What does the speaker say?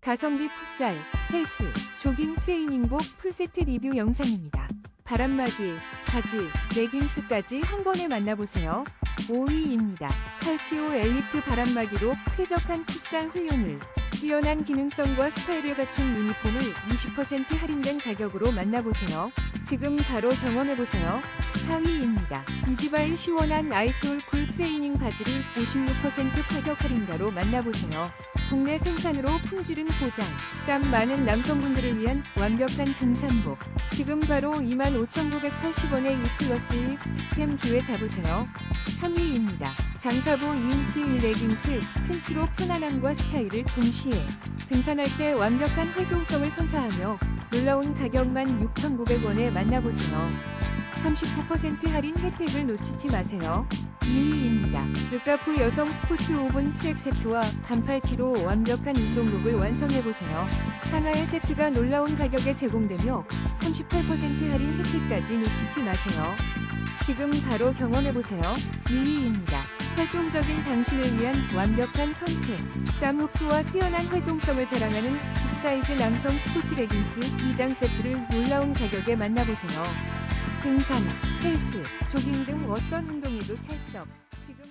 가성비 풋살, 헬스, 조깅 트레이닝복 풀세트 리뷰 영상입니다. 바람막이, 바지, 레깅스까지 한 번에 만나보세요. 5위입니다. 칼치오 엘리트 바람막이로 쾌적한 풋살 훈련을 뛰어난 기능성과 스타일을 갖춘 유니폼을 20% 할인된 가격으로 만나보세요. 지금 바로 경험해보세요. 4위입니다. 이지바의 시원한 아이스올 쿨 트레이닝 바지를 56% 가격 할인가로 만나보세요. 국내 생산으로 품질은 보장, 땀 많은 남성분들을 위한 완벽한 등산복. 지금 바로 25,980원의 6 플러스 1 득템 기회 잡으세요. 3위입니다. 장사부 2인치 레깅스, 팬츠로 편안함과 스타일을 동시에 등산할 때 완벽한 활동성을 선사하며 놀라운 가격만 6,900원에 만나보세요. 39% 할인 혜택을 놓치지 마세요. 2위입니다. 르카프 여성 스포츠 오븐 트랙 세트와 반팔 티로 완벽한 운동룩을 완성해보세요. 하나의 세트가 놀라운 가격에 제공되며 38% 할인 혜택까지 놓치지 마세요. 지금 바로 경험해보세요. 1위입니다. 활동적인 당신을 위한 완벽한 선택. 땀 흡수와 뛰어난 활동성을 자랑하는 빅사이즈 남성 스포츠 레깅스 2장 세트를 놀라운 가격에 만나보세요. 등산, 헬스, 조깅 등 어떤 운동에도 찰떡. 지금